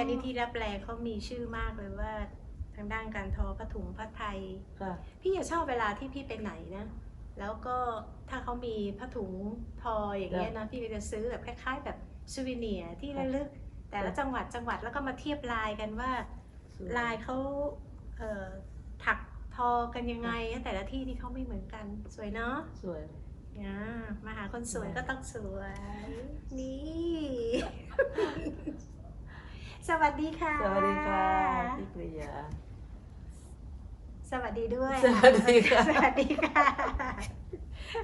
อันนี้ที่รับแลเขามีชื่อมากเลยว่าทางด้านการทอผ้าถุงผ้าไทย ค่ะ พี่จะชอบเวลาที่พี่ไปไหนนะ แล้วก็ถ้าเขามีผ้าถุงทออย่างเงี้ยนะ พี่ก็จะซื้อแบบคล้าย ๆ แบบซูวิเนียร์ที่ระลึก แต่ละจังหวัดจังหวัดแล้วก็มาเทียบลายกันว่า ลายเขาเอ่อถักทอกันยังไง แต่ละที่ที่เขาไม่เหมือนกันสวยเนาะสวยอ่ามาหาคนสวยก็ต้องสวย นี่ สวัสดีค่ะ สวัสดีค่ะพี่ปริยา สวัสดีด้วย สวัสดีค่ะ สวัสดีค่ะ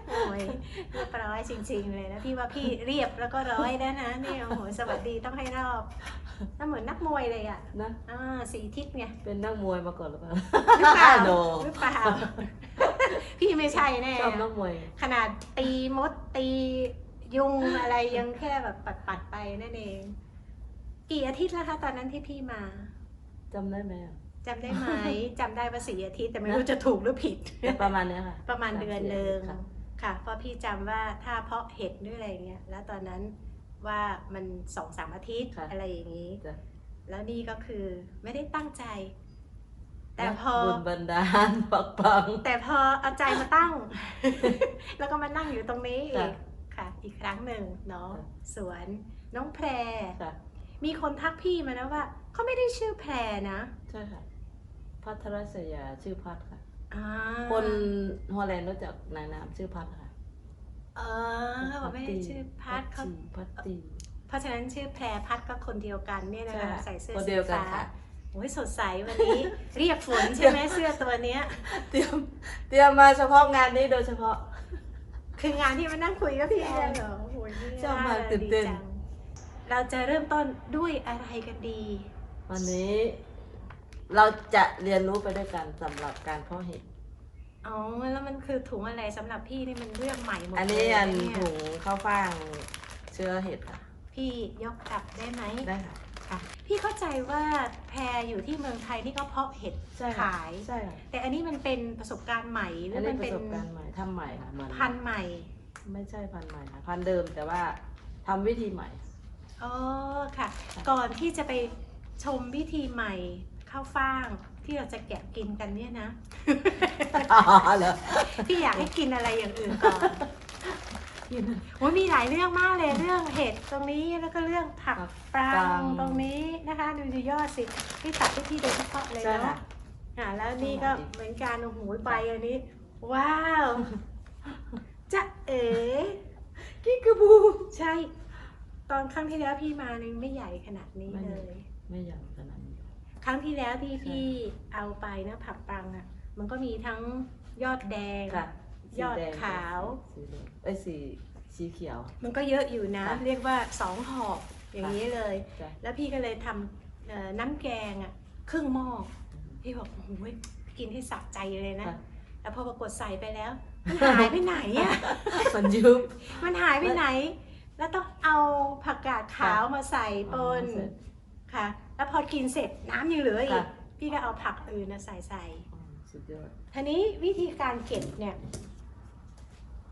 โอ้ยเรียบร้อยจริงๆเลยนะพี่ว่าพี่เรียบแล้วก็ร้อยแล้วนะเนี่ยโอ้โหสวัสดีต้องให้รอบน่าเหมือนนักมวยเลยอะนะอ่าสีทิศไงเป็นนักมวยมาก่อนหรือเปล่าหรือเปล่าโนหรือเปล่าพี่ไม่ใช่แน่ชอบนักมวย ขนาดตีมดตียุงอะไรยังแค่แบบปัดปัดๆไปนั่นเอง กี่อาทิตย์แล้วคะตอนนั้นที่พี่มาจำได้ไหมอะจำได้ไหม จำได้ว่าสี่อาทิตย์แต่ไม่รู้จะถูกหรือผิด แต่ประมาณเนี้ยค่ะประมาณเดือนหนึ่งค่ะค่ะเพราะพี่จำว่าถ้าเพาะเห็ดด้วยอะไรเงี้ยแล้วตอนนั้นว่ามันสองสามอาทิตย์ค่ะอะไรอย่างนี้ จ้ะแล้วนี่ก็คือไม่ได้ตั้งใจ แต่พอ บุญบันดาลปักปัง แต่พอเอาใจมาตั้ง แล้วก็มานั่งอยู่ตรงนี้อีค่ะกค่ะ อีกครั้งหนึ่งเนาะค่ะสวนน้องแพร ค่ะ มีคนทักพี่มานะว่าเขาไม่ได้ชื่อแพรนะใช่ค่ะ พัทรศยาชื่อพัทค่ะ อ่าคนฮอลแลนด์รู้จักนายนามชื่อพัทค่ะเออเขาบอกไม่ได้ชื่อพัดเขาพัตตีเพราะฉะนั้นชื่อแพรพัดก็คนเดียวกันเนี่ยนะใช่คะค่ะใส่เสื้อคนสีเดียวกันฟ้าค่ะ โอ้ยสดใสวันนี้ เรียกฝนใช่ไหมเสื้อตัวเนี้ย เตรียมเตรียมมาเฉพาะงานนี้โดยเฉพาะ คืองานที่มานั่งคุยกับพี่เนี่ยเหรอโอ้โหนี่ชอบมากน่ตื่นเต้น ดีจัง เราจะเริ่มต้นด้วยอะไรกันดี วันนี้เราจะเรียนรู้ไปด้วยกันสำหรับการเพาะเห็ด อ๋อ แล้วมันคือถุงอะไรสำหรับพี่นี่มันเรื่องใหม่หมดอันนี้เลยอันเยถุงข้าวฟ่างเชื้อเห็ดค่ะ พี่ยกกลับได้ไหม ได้ค่ะค่ะพี่เข้าใจว่าแพรอยู่ที่เมืองไทยที่เขาเพาะเห็ดใช่ค่ะ ขาย ใช่ค่ะแต่อันนี้มันเป็นประสบการณ์ใหม่หรือัอนนี้มันปเป็นระสบการณ์ใหม่ทำใหม่ค่ะเหมือนพันธุ์ใหม่ ไม่ใช่พันธุ์ใหม่ค่ะพันธุ์เดิมแต่ว่าทำวิธีใหม่ อ๋อค่ะค่ะ ก่อนที่จะไปชมวิธีใหม่ข้าวฟ่างที่เราจะแกะกินกันเนี่ยนะ อ๋อเหรอพี่อยากให้กินอะไรอย่างอื่นก่อนโอ้ยมีหลายเรื่องมากเลยเรื่องเห็ดตรงนี้แล้วก็เรื่องผักปรังตรงนี้นะคะ ดูดูยอดสิพี่ตัดให้พี่โดยเฉพาะเลยใช่เนาะค่ะอ่าแล้วนี่ก็เหมือนกันโอ้โหใบอันนี้ ว้าวจะเอ๋ กิ๊กกะบู ใช่ ตอนครั้งที่แล้วพี่มานึงไม่ใหญ่ขนาดนี้ไม่เลใหญ่ ย ไม่ยาวขนาดนี้ ครั้งที่แล้วที่ใช่ พี่เอาไปนะผักปังอะ มันก็มีทั้งยอดแดง ค่ะยอดสีแงขาว สีแดงเอ้ยสีสีเขียว มันก็เยอะอยู่นะ ค่ะเรียกว่าสองหอบอย่างนี้เลย จ้ะ แล้วพี่ก็เลยทำเอ่อน้ำแกงอะครึ่งหม้อพี่บอกโอ้โหกินให้สะใจเลยนะ ค่ะแล้วพอปรากฏใส่ไปแล้ว มันหายไปไหนอะ มันยุบมันหายไปไหน แล้วต้องเอาผักกาดขาวมาใส่ปนอ๋อเสร็จค่ะ แล้วพอกินเสร็จน้ำยังเหลืออีก ค่ะ พี่ก็เอาผักอื่นนะใส่ใส่อ๋อสุดยอด ทีนี้วิธีการเก็บเนี่ย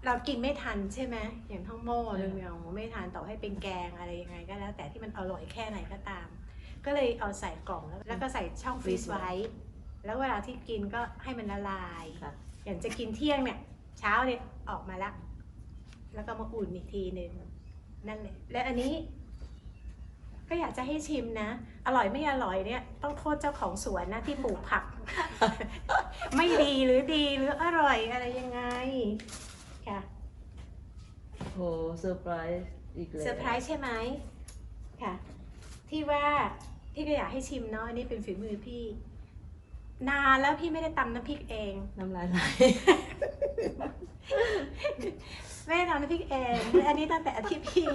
เรากินไม่ทันใช่ไหมอย่างทั้งโม่หรืออย่างไม่ทานต่อให้เป็นแกงอะไรยังไงก็แล้ว แต่ที่มันอร่อยแค่ไหนก็ตาม ก็เลยเอาใส่กล่องแล้วแล้วก็ใส่ช่องฟรีซไว้ แล้วเวลาที่กินก็ให้มันละลาย ค่ะ อย่างจะกินเที่ยงเนี่ย เช้าเนี่ยออกมาละแล้วก็มาอุ่นอีกทีหนึ่ง นั่นแหละและอันนี้ ก็อยากจะให้ชิมนะ อร่อยไม่อร่อยเนี่ย ต้องโทษเจ้าของสวนนะที่ปลูกผัก ไม่ดีหรือดีหรืออร่อยอะไรยังไง ค่ะโหเซอร์ไพรส์อีกแล้วเซอร์ไพรส์ใช่ไหมค่ะ ที่ว่าพี่ก็อยากให้ชิมเนาะอันนี้เป็นฝีมือพี่ นานแล้วพี่ไม่ได้ตำน้ำพริกเอง น้ำลายไหล ไม่ได้ทำน้ำพริกเองและอันนี้ตั้งแต่อาทิตย์พี่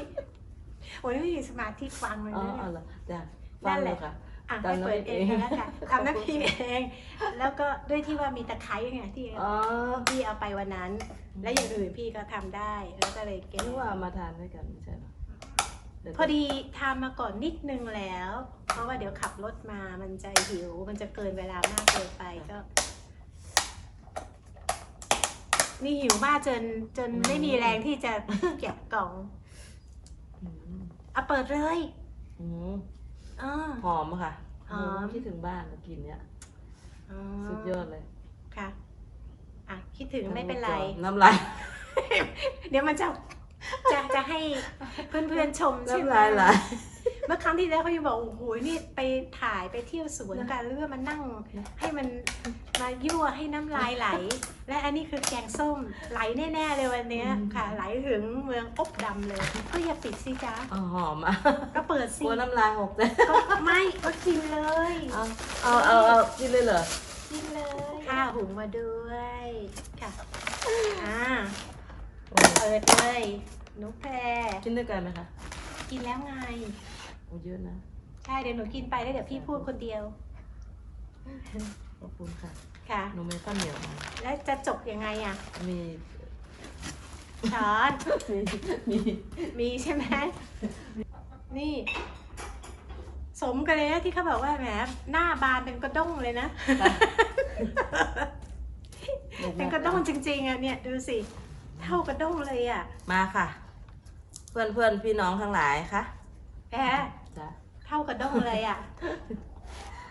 โอ้ยไม่มีสมาธิฟังเลยอ๋อนะเอาเนี่ยเหรอจ้ะนั่ฟังนแหเลละยค่ะ อะทำให้น้ำเปิดพริกเองเองแล้วกันทำน้ำพริกเอง แล้วก็ด้วยที่ว่ามีตะไคร้ไงที่อ๋อพี่เอาไปวันนั้น และอย่างอื่นพี่ก็ทำได้แล้วก็เลยเก็บนึกว่าเอามาทานด้วยกันไม่ใช่เหรอเยวพอดีทำมาก่อนนิดนึงแล้ว เพราะว่าเดี๋ยวขับรถมามันจะหิว มันจะเกินเวลามากเกินไปก็ นี่หิวมากจนจนไม่มีแรงที่จะเก็บกล่องอืมเอาเปิดเลยอืมอ๋อหอมอะค่ะหอม คิดถึงบ้านกินเนี้ยอ๋อสุดยอดเลยค่ะ อะ คิดถึงไม่เป็นไร น้ำลาย เดี๋ยวมันจะจะจะให้เพื่อนๆชมใช่ไหมน้ำลายไหล เมื่อครั้งที่แล้วเขายังบอกโอ้โหนี่ไปถ่ายไปเที่ยวสวนกันเรื่อมานั่งให้มันมายั่วให้น้ำลายไหล และอันนี้คือแกงส้มไหลแน่ๆเลยวันเนี้ยค่ะ ไหลถึงเมืองอบดำเลย ก็อย่าปิดสิจ๊ะอ๋อหอมอะก็เปิดกสิลัวน้ำลายหกเลยก็ไม่ก็กินเลยเอาเอาเอาเอากินเลยเหรอกินเลยข้าวหุงมาด้วยค่ะอ่าโอ้เปิดเลยหนูแพรกินด้วยกันไหมคะกินแล้วไง โอ้เยอะนะ ใช่เดี๋ยวหนูกินไปแล้วเดี๋ยวพี่พูดคนเดียว ขอบคุณค่ะ ค่ะ หนูมีข้าวเหนียวมาแล้วจะจบยังไงอะมี ช้อนมีมี มีใช่ไหม นี่ สมกันเลยนะที่เขาบอกว่าแหมหน้าบานเป็นกระด้งเลยนะเป็นกระด้งจริง ๆอะเนี่ยดูสิ เท่ากระด้งเลยอะมาค่ะ เพื่อนเพื่อนๆพี่น้องทั้งหลายค่ะ แหม จ้ะเท่ากระด้งเลยอะ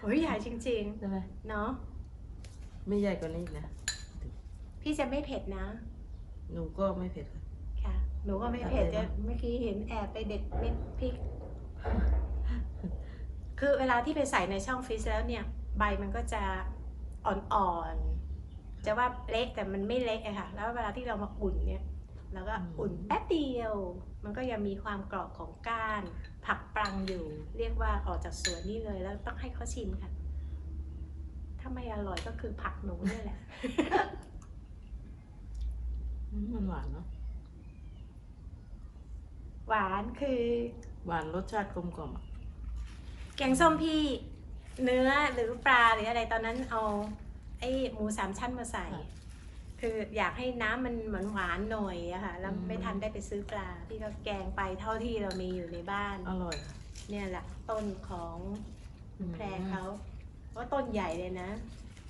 โอ้ยใหญ่จริงได้ไหมๆ เนาะ ไม่ใหญ่กว่านี้อีกนะพี่จะไม่เผ็ดนะ หนูก็ไม่เผ็ดค่ะ ค่ะ หนูก็ไม่เผ็ดจะเมื่อกี้เห็นแอบไปเด็ดเม็ดพริก คือเวลาที่ไปใส่ในช่องฟรีซแล้วเนี่ย ใบมันก็จะอ่อนๆ จะว่าเละแต่มันไม่เละอะค่ะ แล้วเวลาที่เรามาอุ่นเนี่ย เราก็อุ่นแป๊บเดียว มันก็ยังมีความกรอบของก้าน ผักปรังอยู่ เรียกว่าออกจากสวนนี่เลยแล้วต้องให้เขาชิมค่ะ ถ้าไม่อร่อยก็คือผักหนูเนี่ยแหละอืมมันหวานเนาะหวานคือ หวานรสชาติกลมกล่อมอะแกงส้มพี่เนื้อหรือปลาหรืออะไรตอนนั้นเอาไอ้หมูสามชั้นมาใส่ คืออยากให้น้ำมันเหมือนหวานหน่อยอะค่ะ แล้วไม่ทันได้ไปซื้อปลา พี่ก็แกงไปเท่าที่เรามีอยู่ในบ้าน อร่อยค่ะเนี่ยแหละต้นของอืมแพรเขาเพราะต้นใหญ่เลยนะ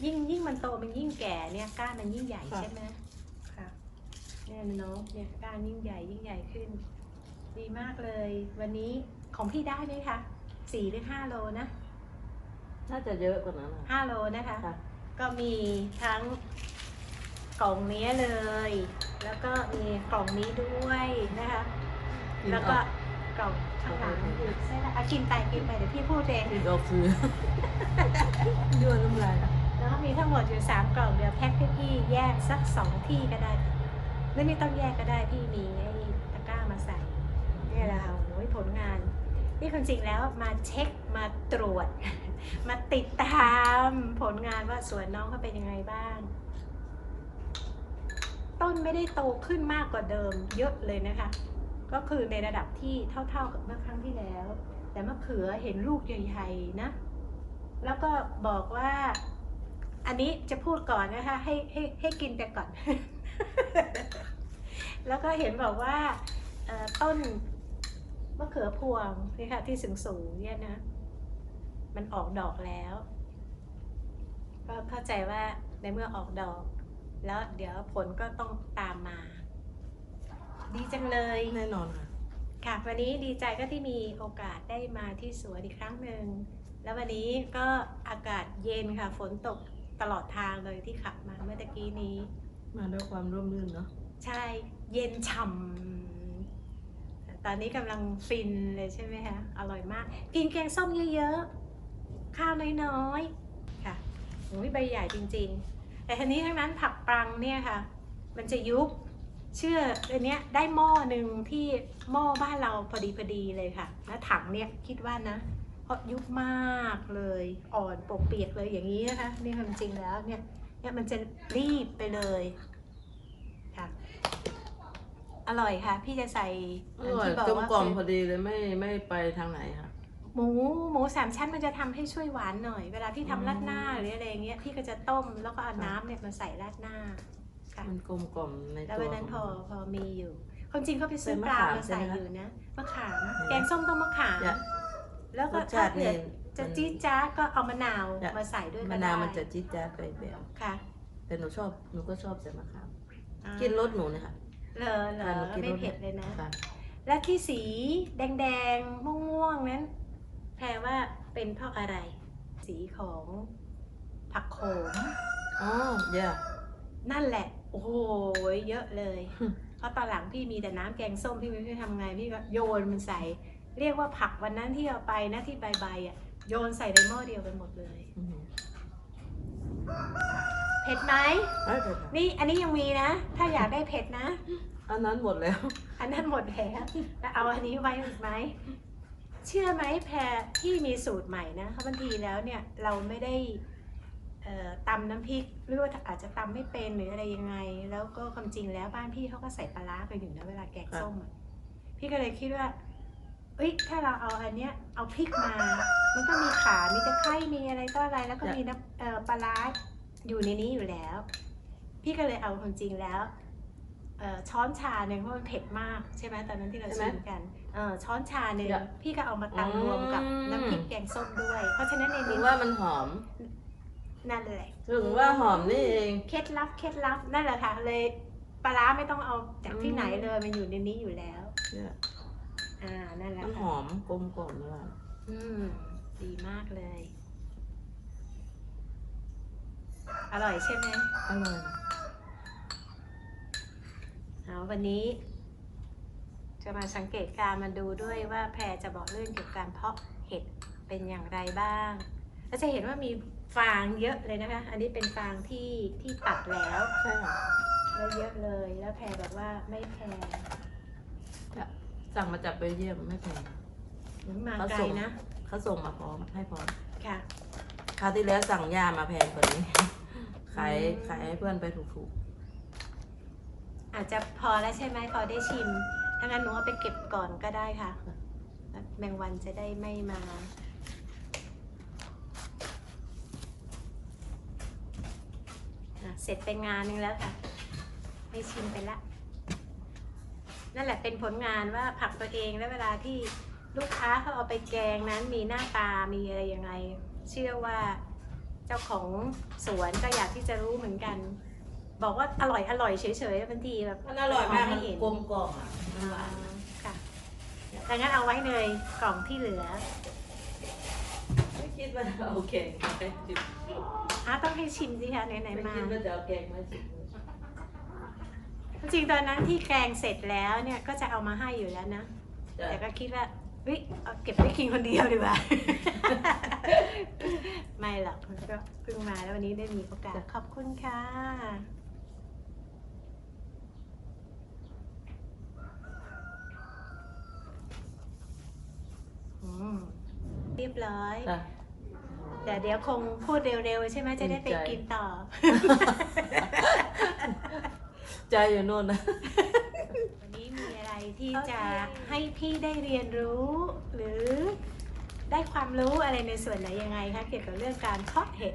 ยิ่งยิ่งมันโตมันยิ่งแก่เนี่ยก้านมันยิ่งใหญ่ใช่ไหมค่ะเนี่ยเนาะเนี่ยก้านยิ่งใหญ่ยิ่งใหญ่ขึ้น ดีมากเลย วันนี้ของพี่ได้ไหมคะสี่หรือห้าโลนะน่าจะเยอะกว่านั้นอะห้าโลนะคะ ค่ะ ก็มีทั้ง กล่องนี้เลย แล้วก็มีกล่องนี้ด้วยนะคะกินแล้วอก็อกกล่องข้างหลังโอเคอีกใช่ไหมอะกินไปกินไปเดี๋ยวพี่พูดเองกินออกคือยั่วน้ำลายอะแล้วมีทั้งหมดอยู่สามกล่องเดี๋ยวแพ็คให้พี่แยกสักสองที่ก็ได้หรือไม่ต้องแยกก็ได้พี่มีไอ้ตะกร้ามาใส่เนี่ยแหละค่ะโอ้ยผลงานนี่ความจริงแล้วมาเช็คมาตรวจ มาติดตามผลงานว่าสวนน้องเขาเป็นยังไงบ้างต้น ไม่ได้โตขึ้นมากกว่าเดิมเยอะเลยนะคะ ก็คือในระดับที่เท่าๆกับเมื่อครั้งที่แล้ว แต่มะเขือเห็นลูกใหญ่ๆนะ แล้วก็บอกว่า อันนี้จะพูดก่อนนะคะ ให้ให้ให้กินไปก่อน แล้วก็เห็นบอกว่าต้นมะเขือพวงนี่ค่ะที่สูงสูงๆเนี่ยนะ มันออกดอกแล้ว ก็เข้าใจว่าในเมื่อออกดอก แล้วเดี๋ยวผลก็ต้องตามมา ดีจังเลยแน่นอนค่ะ ค่ะ วันนี้ดีใจก็ที่มีโอกาสได้มาที่สวนอีกครั้งหนึ่ง แล้ววันนี้ก็อากาศเย็นค่ะ ฝนตกตลอดทางเลยที่ขับมาเมื่อตะกี้นี้ มาด้วยความร่มรื่นเนาะ ใช่ เย็นฉ่ำ ตอนนี้กำลังฟินเลยใช่ไหมคะ อร่อยมาก กินแกงส้มเยอะๆ ข้าวน้อยๆ ค่ะโอ้ยใบใหญ่จริงๆ แต่ทีนี้ทั้งนั้นผักปรังเนี่ยค่ะ มันจะยุบเชื่ออันเนี้ยได้หม้อหนึ่งที่หม้อบ้านเราพอดีพอดีเลยค่ะ แล้วถังเนี่ยคิดว่านะเพราะยุบมากเลยอ่อนปกเปียกเลยอย่างนี้นะคะนี่ความจริงแล้วเนี่ยเนี่ยมันจะรีบไปเลยค่ะอร่อยค่ะ พี่จะใส่อร่อยที่บอกกลมว่ากล่อมพอดีเลยไม่ไม่ไปทางไหนค่ะ หมูหมูสามชั้นมันจะทำให้ช่วยหวานหน่อย เวลาที่ทำราดหน้าหรืออะไรเงี้ยพี่ก็จะต้มแล้วก็เอาน้ำเนี่ยมาใส่ราดหน้าค่ะมันกลมกล่อมในแล้วตัววันนั้นพอของพอมีอยู่ความจริงก็ไปซื้อเป็นปมะลาขามมาใส่ใช่ไหมคะอยู่นะมะขามเห็นไหมแกงส้มต้องมะขามอยากแล้วรก็สถ้าชาติเกินี่ดจะมันจี๊ดจ๊าดก็เอามะนาวอยากมาใส่ด้วยก็มะได้นาวมันจะจี๊ดจ๊าดไปแบบค่ะ แต่หนูชอบหนูก็ชอบใส่มะขามอ่ากินรสหนูเนี่ยค่ะเลอเลค่ะหนูอกินไม่รสเผ็ดเลยนะค่ะและที่สีแดงๆม่วงๆนั้น แพรว่าเป็นเพราะอะไร สีของผักโขมอ๋อเดี๋ยวนั่นแหละ โอ้โหเยอะเลยอืมเพราะตอนหลังพี่มีแต่น้ำแกงส้มพี่ไม่รู้จะทำไงพี่ก็โยนมันใส่ เรียกว่าผักวันนั้นที่เอาไปนะที่ใบๆอะโยนใส่ในหม้อเดียวกันหมดเลยอืมเผ็ดไหมไม่เป็นไรนี่อันนี้ยังมีนะ ถ้าอยากได้เผ็ดนะ อันนั้นหมดแล้ว อันนั้นหมดแล้วแล้วเอาอันนี้ไว้อีกไหม เชื่อไหมแพรที่มีสูตรใหม่นะเพราะบางทีแล้วเนี่ยเราไม่ได้เอ่อตำน้ำพริกหรือว่าอาจจะตำไม่เป็นหรืออะไรยังไง แล้วก็ความจริงแล้วบ้านพี่เขาก็ใส่ปลาร้าไปอยู่นะเวลาแกงส้มอะพี่ก็เลยคิดว่าเอ้ยถ้าเราเอาอันเนี้ยเอาพริกมา มันก็มีขามีตะไคร้มีอะไรก็อะไร แล้วก็มีน้ำเอ่อปลาร้าอยู่ในนี้อยู่แล้ว พี่ก็เลยเอาความจริงแล้วเอ่อ ช้อนชาหนึ่งเพราะมันเผ็ดมากใช่ไหมตอนนั้นที่เราใช่ไหมชิมกันเออช้อนชาหนึ่งเดี๋ยวพี่ก็เอามาตำรวมกับอืม น้ำพริกแกงส้มด้วย เพราะฉะนั้นในถึนี้งว่ามันหอม นั่นแหละถึงว่าหอมนี่เอง เคล็ดลับเคล็ดลับนั่นแหละค่ะเลยปลาร้าไม่ต้องเอาจากที่อืมไหนเลยมันอยู่ในนี้อยู่แล้วเนี่ยอ่านั่นแหละมันหค่ะอมกลมกล่อมเลยอืมดีมากเลย อร่อยใช่ไหมอร่อย เอาวันนี้ จะมาสังเกตการณ์มาดูด้วยว่าแพรจะบอกเรื่องเกี่ยวกับการเพาะเห็ดเป็นอย่างไรบ้างแล้วจะเห็นว่ามีฟางเยอะเลยนะคะ อันนี้เป็นฟางที่ที่ตัดแล้วใช่ค่ะแล้วเยอะเลย แล้วแพรบอกว่าไม่แพงสั่งมาจากเบลเยียมไม่แพงหือมาเขาไกลส่งนะเขาส่งมาพร้อมให้พร้อมค่ะคราวที่แล้วสั่งยามาแพงกว่านี้ ขายอืมขายให้เพื่อนไปถูก อาจจะพอแล้วใช่ไหมพอได้ชิม ถ้างั้นหนูเอาไปเก็บก่อนก็ได้ค่ะ แมงวันจะได้ไม่มาเสร็จเป็นงานหนึงแล้วค่ะ ไม่ชิมไปละ นั่นแหละเป็นผลงานว่าผักตัวเองแล้วเวลาที่ลูกค้าเขาเอาไปแกงนั้นมีหน้าตามีอะไรยังไง เชื่อว่าเจ้าของสวนก็อยากที่จะรู้เหมือนกัน บอกว่าอร่อยอร่อยเฉยๆบางทีแบบๆมันอร่อยมากให้มันเห็นกลมกล่อมอะมันหวานค่ะดังนั้นเอาไว้เลยกล่องที่เหลือ ไม่คิดว่าจะเอาแกงมาให้ชิมอะต้องให้ชิมสิคะไหนไม่ๆมา คิดว่าจะเอาแกงมาชิมจริงๆตอนนั้นที่แกงเสร็จแล้วเนี่ยก็จะเอามาให้อยู่แล้วนะจ้ะแต่ก็คิดว่าเฮ้ยเอาเก็บไว้กินคนเดียวดีกว่า ไม่หรอกมันก็เพิ่งมาแล้ววันนี้ได้มีโอกาสขอบคุณค่ะ อืมเรี ยบร้อยจ้ะแต่เดี๋ยวคงพูดเร็วๆ ใช่ไหมจะได้ไปดีใจกินต่อ ใจอยู่โน่นนะ วันนี้มีอะไรที่โอเคจะให้พี่ได้เรียนรู้ หรือได้ความรู้อะไรในส่วนไหนยังไงคะเกี่ยวกับเรื่องการเพาะเห็ด